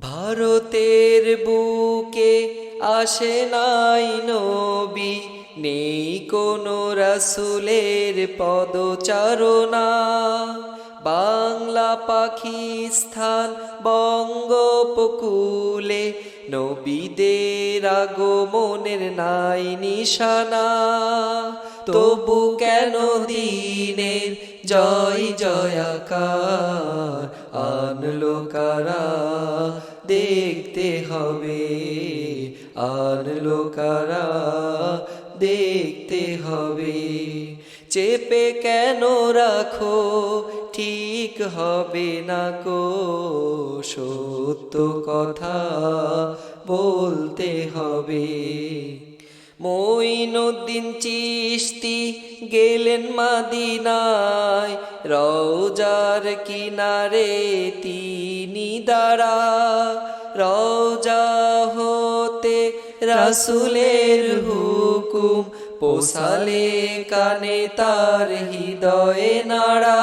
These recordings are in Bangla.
ভারতের বুকে আসে নাই নবী, নেই কোনো রাসুলের পদচারণা। বাংলা পাকিস্তান বঙ্গোপকূলে নবীদের আগমনের নাই নিশানা। তবু কেন দিনের জয় জয়াকার? আনলো কারা হবে। আনলো লোকারা দেখতে হবে। চেপে কেন রাখো? ঠিক হবে না কো সত্য কথা বলতে হবে। মঈনুদ্দিন চিস্তি গেলেন মাদিনায়। রওজার কিনারে তিনি দাঁড়া। রওজা হতে রাসুলের হুকুম পোষালে কানে তার হৃদয়ে নাড়া।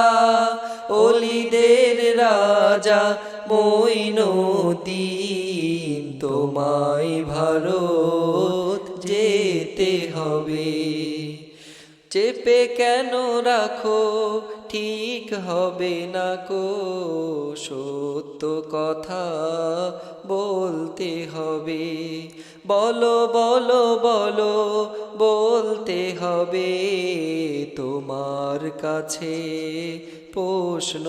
অলিদের রাজা মইনুদ্দিন তোমায় ভারত যেতে হবে। চেপে কেন রাখো, ঠিক হবে না কো, সত্য কথা বলতে হবে। বলো বলো বলো, বলতে হবে তোমার কাছে প্রশ্ন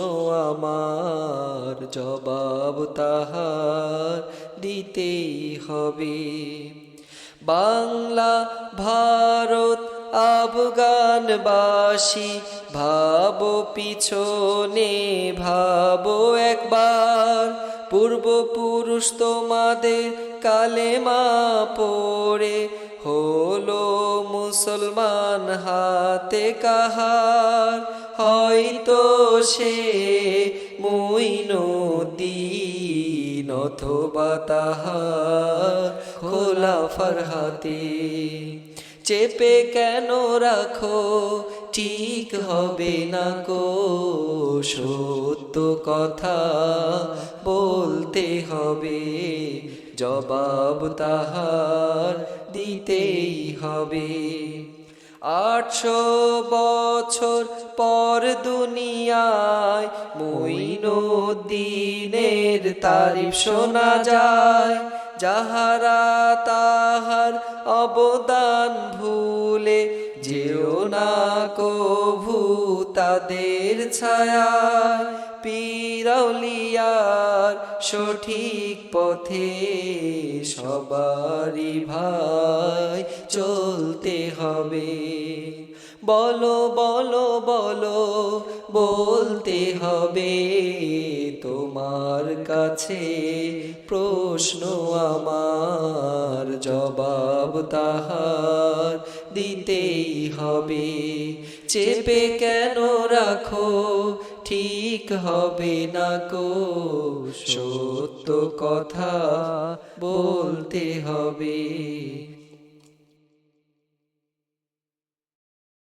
আমার, জবাব তাহার দিতেই হবে। বাংলা, ভারত, আফগানবাসী, ভাবো পিছনে, ভাবো একবার। পূর্বপুরুষ তোমাদের কালেমা পড়ে, হলো মুসলমান হাতে কাহার। হয়তো সে মুইনুদ্দিন অথবা তাহার। খোলা ফরহাতে চেপে কেন রাখো ঠিক হবে না কো সত্য কথা বলতে হবে, জবাব তাহার দিতেই হবে। আটশো বছর পর দুনিয়ায় মইনুদ্দিনের তারিফ শোনা যায়। যাহারা তাহার অবদান ভুলে, যেও না কভু তাদের ছায়ায় পিরাউলিয়ার সঠিক পথে সবারই ভাই চলতে হবে। বলো বলো বলো, বলতে হবে। তোমার কাছে প্রশ্ন আমার, জবাব তাহার দিতেই হবে। চেপে কেন রাখো, ঠিক হবে না কো? সত্য কথা বলতে হবে।